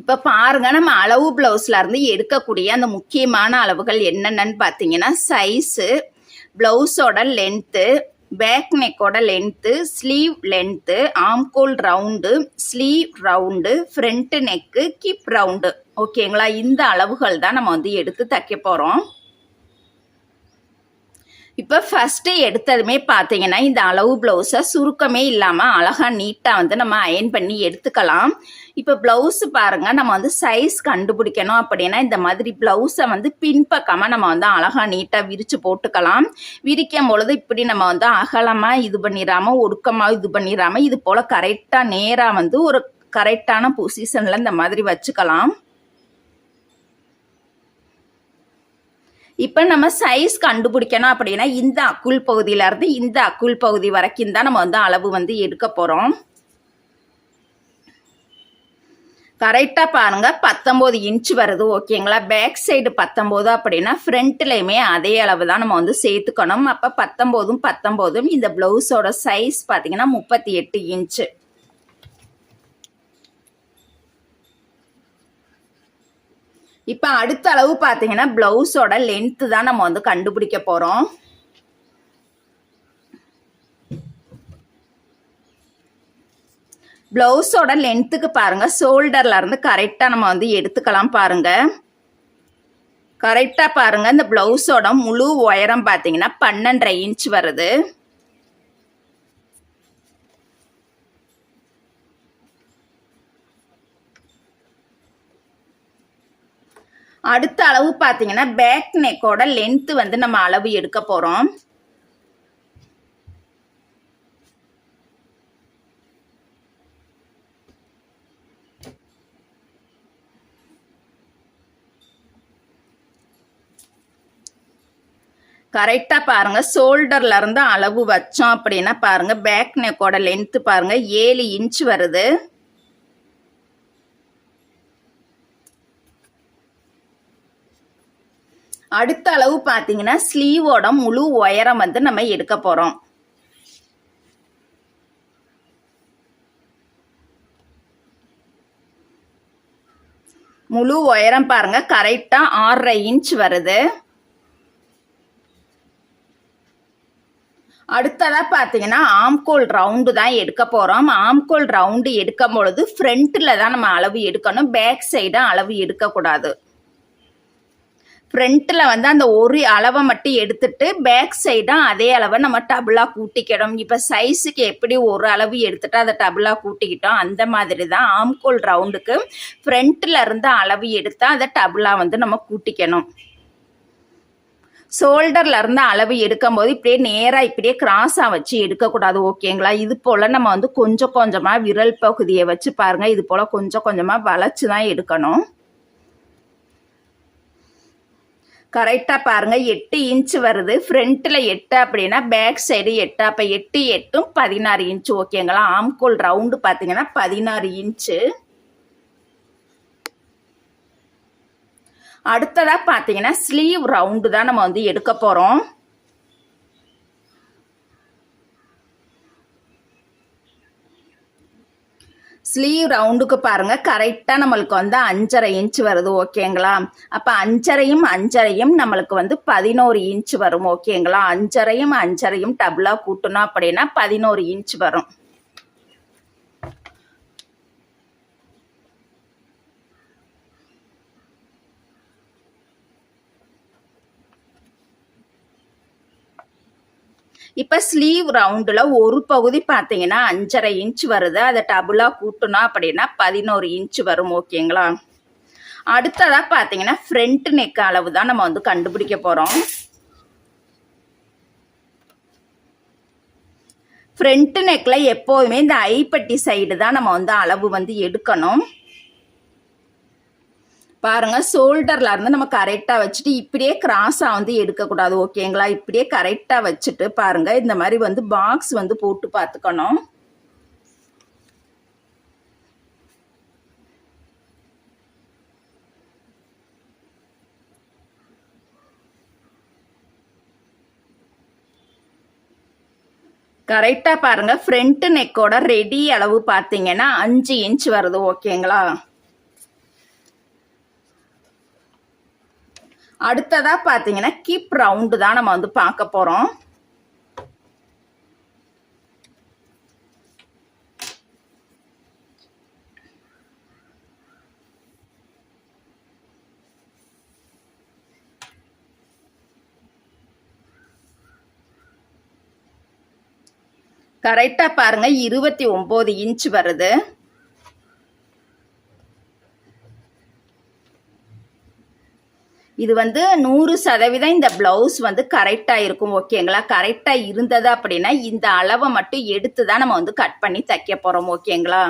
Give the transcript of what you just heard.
இப்போ பாருங்க நம்ம அளவு பிளவுஸ்ல இருந்து எடுக்கக்கூடிய அந்த முக்கியமான அளவுகள் என்னென்னு பார்த்தீங்கன்னா சைஸு பிளவுஸோட லென்த்து பேக் நெக்கோட length sleeve length ஆம்கோல் round sleeve round front neck hip round ஓகேங்களா இந்த அளவுகள் தான் நம்ம வந்து எடுத்து தைக்க போகிறோம் இப்போ ஃபஸ்ட்டு எடுத்ததுமே பார்த்தீங்கன்னா இந்த அளவு ப்ளவுஸை சுருக்கமே இல்லாமல் அழகாக நீட்டாக வந்து நம்ம அயன் பண்ணி எடுத்துக்கலாம். இப்போ ப்ளவுஸு பாருங்கள் நம்ம வந்து சைஸ் கண்டுபிடிக்கணும் அப்படின்னா இந்த மாதிரி ப்ளவுஸை வந்து பின்பக்கமாக நம்ம வந்து அழகாக நீட்டாக விரித்து போட்டுக்கலாம். விரிக்கும் பொழுது இப்படி நம்ம வந்து அகலமாக இது பண்ணிடாமல் ஒடுக்கமாக இது பண்ணிடாமல் இது போல் கரெக்டாக நேராக வந்து ஒரு கரெக்டான பொசிஷனில் இந்த மாதிரி வச்சுக்கலாம். இப்போ நம்ம சைஸ் கண்டுபிடிக்கணும் அப்படின்னா இந்த அக்குள் பகுதியிலேருந்து இந்த அக்குள் பகுதி வரைக்கும் தான் நம்ம வந்து அளவு வந்து எடுக்க போகிறோம் கரெக்டாக பாருங்கள் பத்தொம்போது இன்ச் வருது ஓகேங்களா பேக் சைடு பத்தொம்போது அப்படின்னா ஃப்ரண்ட்லேயுமே அதே அளவு தான் நம்ம வந்து சேர்த்துக்கணும். அப்போ பத்தொம்போதும் பத்தொம்போதும் இந்த ப்ளவுஸோட சைஸ் பார்த்தீங்கன்னா முப்பத்தி எட்டு இன்ச்சு இப்போ அடுத்த அளவு பார்த்தீங்கன்னா ப்ளவுஸோட லென்த்து தான் நம்ம வந்து கண்டுபிடிக்க போகிறோம் ப்ளவுஸோட லென்த்துக்கு பாருங்கள் ஷோல்டர்ல இருந்து கரெக்டாக நம்ம வந்து எடுத்துக்கலாம் பாருங்க. கரெக்டாக பாருங்கள் இந்த ப்ளவுஸோட முழு உயரம் பார்த்தீங்கன்னா பன்னெண்டரை இன்ச் வருது. அடுத்த அளவு பார்த்தீங்கன்னா பேக் நெக்கோட லென்த்து வந்து நம்ம அளவு எடுக்க போகிறோம் கரெக்டாக பாருங்கள் ஷோல்டர்லேருந்து அளவு வச்சோம் அப்படின்னா பாருங்கள் பேக் நெக்கோட லென்த்து பாருங்கள் ஏழு இன்ச் வருது. அடுத்த அளவு பார்த்தீங்கன்னா ஸ்லீவோட முழு உயரம் வந்து நம்ம எடுக்க போகிறோம் முழு உயரம் பாருங்க. கரெக்டாக ஆறரை இன்ச் வருது. அடுத்ததாக பார்த்தீங்கன்னா ஆம்கோல் ரவுண்டு தான் எடுக்க போகிறோம் ஆம்கோல் ரவுண்டு எடுக்கும் பொழுது ஃப்ரண்ட்டில் தான் நம்ம அளவு எடுக்கணும். பேக் சைடாக அளவு எடுக்கக்கூடாது. ஃப்ரண்ட்டில் வந்து அந்த ஒரு அளவை மட்டும் எடுத்துட்டு பேக் சைடாக அதே அளவை நம்ம டபுளாக கூட்டிக்கிடும் இப்போ சைஸுக்கு எப்படி ஒரு அளவு எடுத்துட்டு அதை டபுளாக கூட்டிக்கிட்டோம்? அந்த மாதிரி தான் ஆம்கோல் ரவுண்டுக்கு ஃப்ரண்ட்டில் இருந்து அளவு எடுத்தால் அதை டபுளாக வந்து நம்ம கூட்டிக்கணும். ஷோல்டரில் இருந்து அளவு எடுக்கும் போது இப்படியே நேராக இப்படியே கிராஸாக வச்சு எடுக்கக்கூடாது ஓகேங்களா இது போல் நம்ம வந்து கொஞ்சம் கொஞ்சமாக விரல் பகுதியை வச்சு பாருங்கள் இது போல் கொஞ்சம் கொஞ்சமாக வளைச்சு தான் எடுக்கணும். கரெக்டாக பாருங்கள் எட்டு இன்ச்சு வருது. ஃப்ரண்ட்டில் எட்டு அப்படின்னா பேக் சைடு எட்டு. அப்போ எட்டு எட்டும் பதினாறு இன்ச்சு ஓகேங்களா ஆம்கோல் ரவுண்டு பார்த்தீங்கன்னா பதினாறு இன்ச்சு அடுத்ததாக பார்த்தீங்கன்னா ஸ்லீவ் ரவுண்டு தான் நம்ம வந்து எடுக்க போகிறோம் ஸ்லீவ் ரவுண்டுக்கு பாருங்க. கரெக்டாக நம்மளுக்கு வந்து அஞ்சரை இன்ச் வருது ஓகேங்களா அப்போ அஞ்சரையும் அஞ்சரையும் நம்மளுக்கு வந்து பதினோரு இன்ச் வரும் ஓகேங்களா அஞ்சரையும் அஞ்சரையும் டபுளாக கூட்டணும் அப்படின்னா பதினோரு இன்ச் வரும். இப்போ ஸ்லீவ் ரவுண்டில் ஒரு பகுதி பார்த்தீங்கன்னா அஞ்சரை இன்ச் வருது. அதை டபுளாக கூட்டணும் அப்படின்னா பதினோரு இன்ச் வரும் ஓகேங்களா அடுத்ததாக பார்த்தீங்கன்னா ஃப்ரண்ட் நெக் அளவு தான் நம்ம வந்து கண்டுபிடிக்க போகிறோம் ஃப்ரண்ட் நெக்கில் எப்போதுமே இந்த ஐப்பட்டி சைடு தான் நம்ம வந்து அளவு வந்து எடுக்கணும். பாருங்க ஷோல்டர்ல இருந்து நம்ம கரெக்டாக வச்சுட்டு இப்படியே கிராஸாக வந்து எடுக்கக்கூடாது ஓகேங்களா? இப்படியே கரெக்டாக வச்சுட்டு பாருங்க இந்த மாதிரி வந்து பாக்ஸ் வந்து போட்டு பார்த்துக்கணும். கரெக்டாக பாருங்கள் ஃப்ரண்ட் நெக்கோட ரெடி அளவு பார்த்தீங்கன்னா அஞ்சு இன்ச் வருது ஓகேங்களா? அடுத்ததா பார்த்தீங்கன்னா கீப் ரவுண்டு தான் நம்ம வந்து பார்க்க போகிறோம் கரெக்டாக பாருங்க இருபத்தி ஒம்பது இன்ச் வருது. இது வந்து நூறு சதவீதம் இந்த பிளவுஸ் வந்து கரெக்டாக இருக்கும் ஓகேங்களா கரெக்டாக இருந்தது அப்படின்னா இந்த அளவை மட்டும் எடுத்து தான் நம்ம வந்து கட் பண்ணி தைக்க போகிறோம் ஓகேங்களா